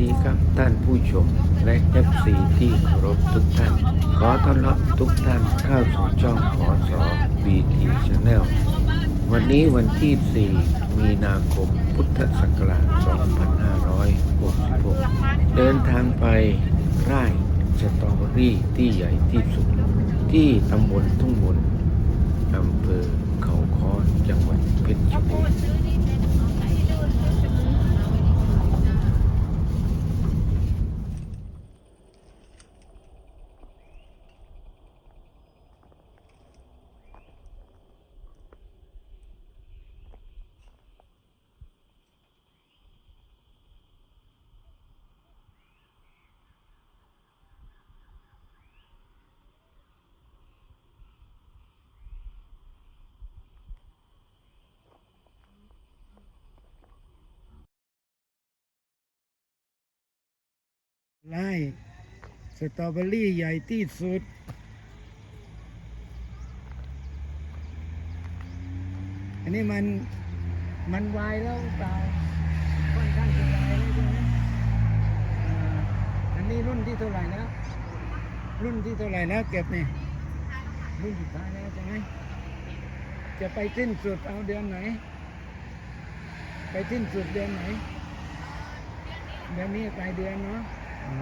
ดีครับท่านผู้ชม และเอฟซีที่เคารพทุกท่าน ขอต้อนรับทุกท่านเข้าสู่ช่องขอสอบีทีชาแนลวันนี้วันที่ 4 มีนาคมพุทธศักราช 2566 เดินทางไปไร่สตรอเบอรี่ที่ใหญ่ที่สุด ที่ตำบลทุ่งมนอำเภอเขาค้อจังหวัดเพชรบูร ไล่สตรอเบอรี่ใหญ่ที่สุด อันนี้มันมันวายแล้วเปล่าค่อนข้างจะวายแล้วใช่ไหมอันนี้รุ่นที่เท่าไหร่แล้ว รุ่นที่เท่าไหร่แล้วเก็บนี่รุ่นสุดท้ายแล้วใช่ไหมจะไปสิ้นสุดเอาเดือนไหน ไปสิ้นสุดเดือนไหน เดือนนี้ปลายเดือนเนาะ อ๋อ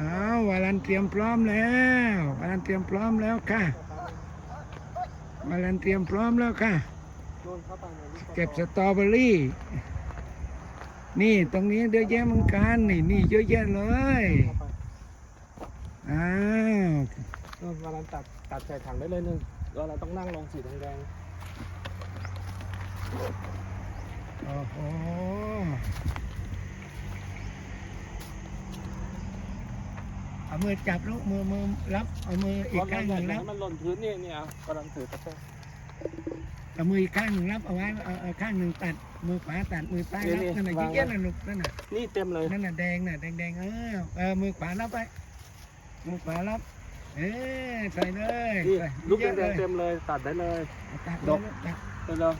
อ้าววาลันเตรียมพร้อมแล้ววาลันเตรียมพร้อมแล้วค่ะวาลันเตรียมพร้อมแล้วค่ะเก็บสตรอเบอรี่ นี่ตรงนี้เยอะแยะเหมือนกันนี่นี่เยอะแยะเลยอ้าวเออเวลาตัดตัดใส่ถังได้เลยหนึ่งเวลาต้องนั่งลงสีแดงโอ้โห เอามือจับลูกมือมือรับเอามือๆอีกข้างหนึ่งแล้รัวบมันหล่นพื้นนี่เนี่ยเอากำลังถือตะแคงเอามืออีกข้างหนึ่งรับเอาไว้เอาเอาข้างหนึ่งตัดมือขวาตัดมือซ้ายรับนั่นน่ะเยอะๆน่ะลูกนั่นน่ะนี่เต็มเลยนั่นน่ะแดงน่ะแดงๆเออเออมือขวารับไปมือขวารับเออใส่เลยนี่ใส่ลูกเยอะแดเลงยๆเต็มเลยตัดได้เลยตัดดเลยกลูกตัดไปเลย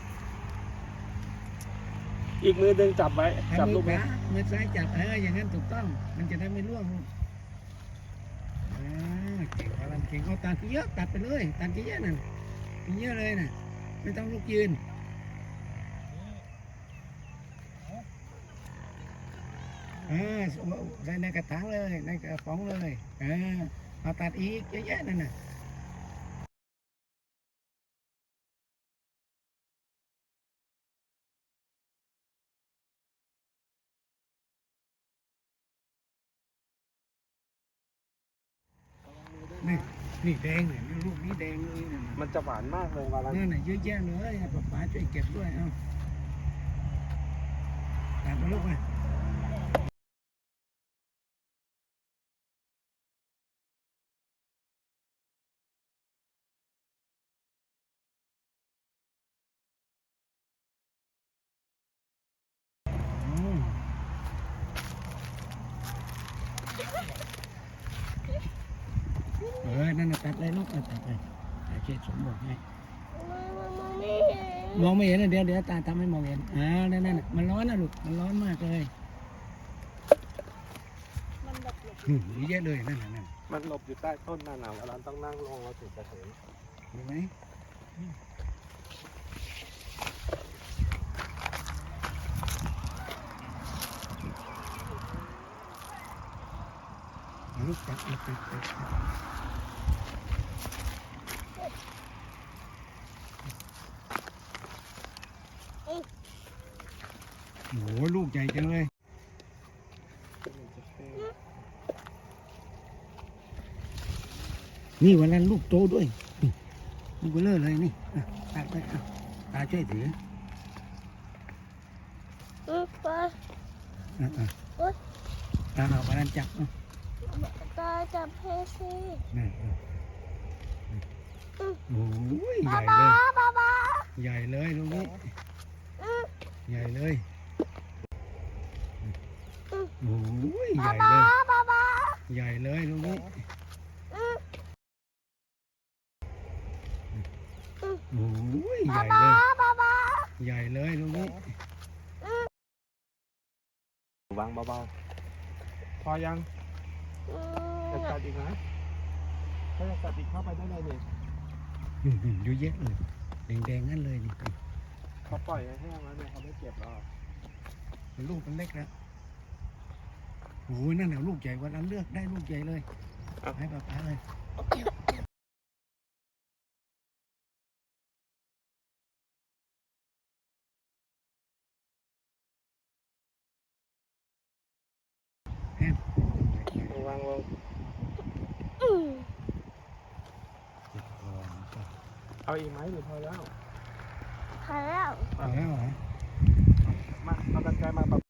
อีกมือดึงจับไว้เอาจับมืลูอกขนี้วามือซ้ายจับเอออย่างนั้นถูกต้อง มันจะได้ไม่ร่วงลูกอ่า เก่งกำลันเก่งเอาตัดเยอะตัดไปเลยตัดเยอะนั่นเยอะเลยน่ะไม่ต้องลุกยืนเออใส่ในกระถางเลยในกระป๋องเลยเออเอาตัดอีกเยอะๆนั่นน่ะ นี่นี่แดงเนี่ยลูกนี้แดงเลยน่ะมันจะหวานมากเลยเวลานั่นน่ะเยอะแยะเลยป้าป๋าช่วยเก็บด้วยเอาตัดมาลูกมาอืมเออนั่นน่ะตัดเลยลูกเอาตัดเลยอาเชษสมบอกให้มองไม่เห็นนะเดี๋ยวเดี๋ยวตาทำให้มองเห็นอ่านั่นนั่นน่ะมันร้อนนะลูก มันร้อนมากเลยอืมเยอะเลยนั่นน่ะนั่นมันหลบอยู่ใต้ต้นนั่นน่ะเวลาต้องนั่งลงเราถึงจะเห็นเห็นไหมเอาลูกตัดตัดตัดตัดตัด โอ้โหลูกใหญ่จังเลยนี่วันนั้นลูกโตด้วยนี่ลูกเบลอเลยนี่อะตัดไปอะตาช่วยถืออืมปลาอะอะโอ๊ยตาเอาวันนั้นจับอะตาจับให้สินี่อะโอ้ยใหบ้าญ่บ้าเลยบ้าบ้าใหญ่เลยลูกนี้อืม ใหญ่เลยอืมโอ้ยใหบ้าญ่บ้าเลยบ้าบ้าใหญ่เลยลูกนี้อืมโอ้ยใหบ้าญ่บ้าเลยบ้าบ้าใหญ่เลยลูกนี้อวางเบาๆพอยังอืจะมกัดอีกนะถ้าจะกัดอีกเข้าไปได้เลยนี่อืมๆอยู่เยอะเลยแดงๆนั่นเลยนี่ เขาปล่อยให้แห้งแล้วเนี่ยเขาไม่เก็บแล้วลูกมันเล็กแล้วโอ้ยนั่นแหละลูกใหญ่กว่านั้นเลือกได้ลูกใหญ่เลยอะให้ป้าป้าเลยแฮมวางลงอืมเอาอีกไหมหรือพอแล้วพอ แล้วพอแล้วเหรอมาเอากันไกลมาปะ